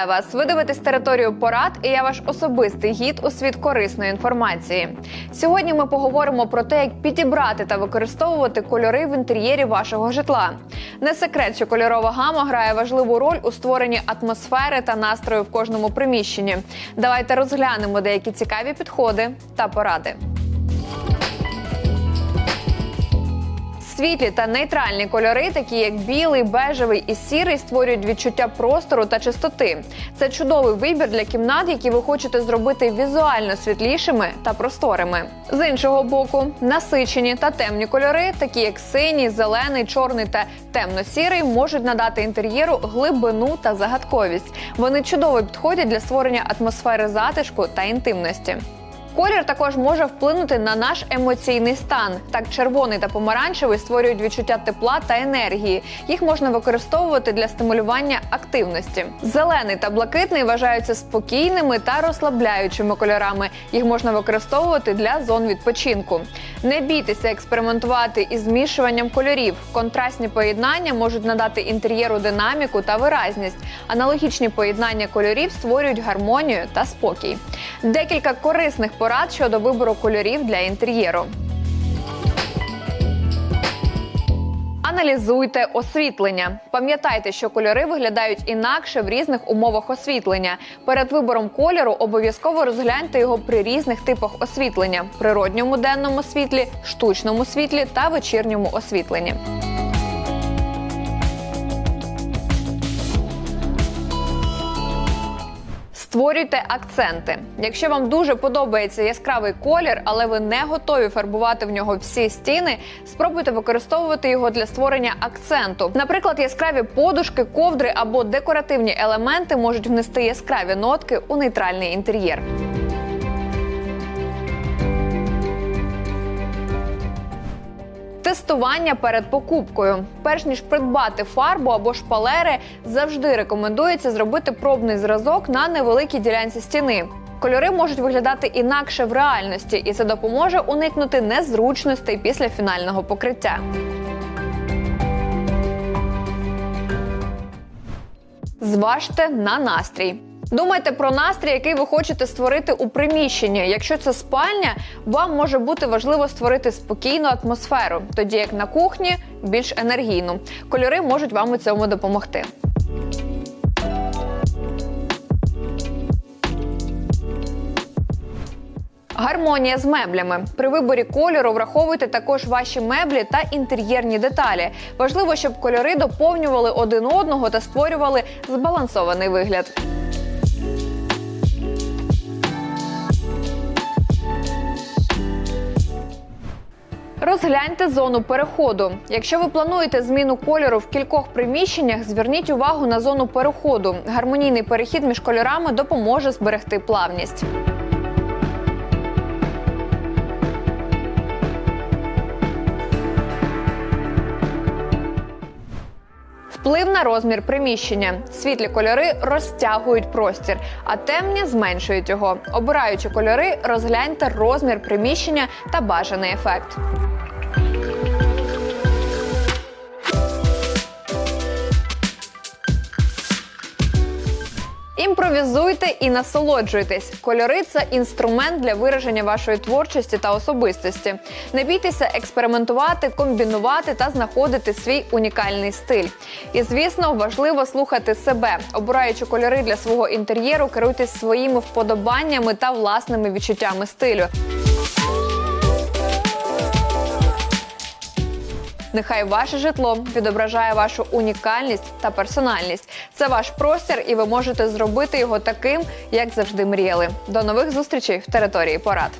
Вітаю вас! Ви дивитесь територію порад, і я ваш особистий гід у світ корисної інформації. Сьогодні ми поговоримо про те, як підібрати та використовувати кольори в інтер'єрі вашого житла. Не секрет, що кольорова гама грає важливу роль у створенні атмосфери та настрою в кожному приміщенні. Давайте розглянемо деякі цікаві підходи та поради. Світлі та нейтральні кольори, такі як білий, бежевий і сірий, створюють відчуття простору та чистоти. Це чудовий вибір для кімнат, які ви хочете зробити візуально світлішими та просторими. З іншого боку, насичені та темні кольори, такі як синій, зелений, чорний та темно-сірий, можуть надати інтер'єру глибину та загадковість. Вони чудово підходять для створення атмосфери затишку та інтимності. Колір також може вплинути на наш емоційний стан. Так, червоний та помаранчевий створюють відчуття тепла та енергії. Їх можна використовувати для стимулювання активності. Зелений та блакитний вважаються спокійними та розслабляючими кольорами. Їх можна використовувати для зон відпочинку. Не бійтеся експериментувати із змішуванням кольорів. Контрастні поєднання можуть надати інтер'єру динаміку та виразність. Аналогічні поєднання кольорів створюють гармонію та спокій. Декілька корисних порад щодо вибору кольорів для інтер'єру. Аналізуйте освітлення. Пам'ятайте, що кольори виглядають інакше в різних умовах освітлення. Перед вибором кольору обов'язково розгляньте його при різних типах освітлення: природньому денному світлі, штучному світлі та вечірньому освітленні. Створюйте акценти. Якщо вам дуже подобається яскравий колір, але ви не готові фарбувати в нього всі стіни, спробуйте використовувати його для створення акценту. Наприклад, яскраві подушки, ковдри або декоративні елементи можуть внести яскраві нотки у нейтральний інтер'єр. Тестування перед покупкою. Перш ніж придбати фарбу або шпалери, завжди рекомендується зробити пробний зразок на невеликій ділянці стіни. Кольори можуть виглядати інакше в реальності, і це допоможе уникнути незручностей після фінального покриття. Зважте на настрій. Думайте про настрій, який ви хочете створити у приміщенні. Якщо це спальня, вам може бути важливо створити спокійну атмосферу, тоді як на кухні більш енергійну. Кольори можуть вам у цьому допомогти. Гармонія з меблями при виборі кольору враховуйте також ваші меблі та інтер'єрні деталі. Важливо, щоб кольори доповнювали один одного та створювали збалансований вигляд. Розгляньте зону переходу. Якщо ви плануєте зміну кольору в кількох приміщеннях, зверніть увагу на зону переходу. Гармонійний перехід між кольорами допоможе зберегти плавність. Вплив на розмір приміщення. Світлі кольори розтягують простір, а темні зменшують його. Обираючи кольори, розгляньте розмір приміщення та бажаний ефект. Імпровізуйте і насолоджуйтесь. Кольори це інструмент для вираження вашої творчості та особистості. Не бійтеся експериментувати, комбінувати та знаходити свій унікальний стиль. І звісно, важливо слухати себе, обираючи кольори для свого інтер'єру, керуйтесь своїми вподобаннями та власними відчуттями стилю. Нехай ваше житло відображає вашу унікальність та персональність. Це ваш простір, і ви можете зробити його таким, як завжди мріяли. До нових зустрічей в території порад.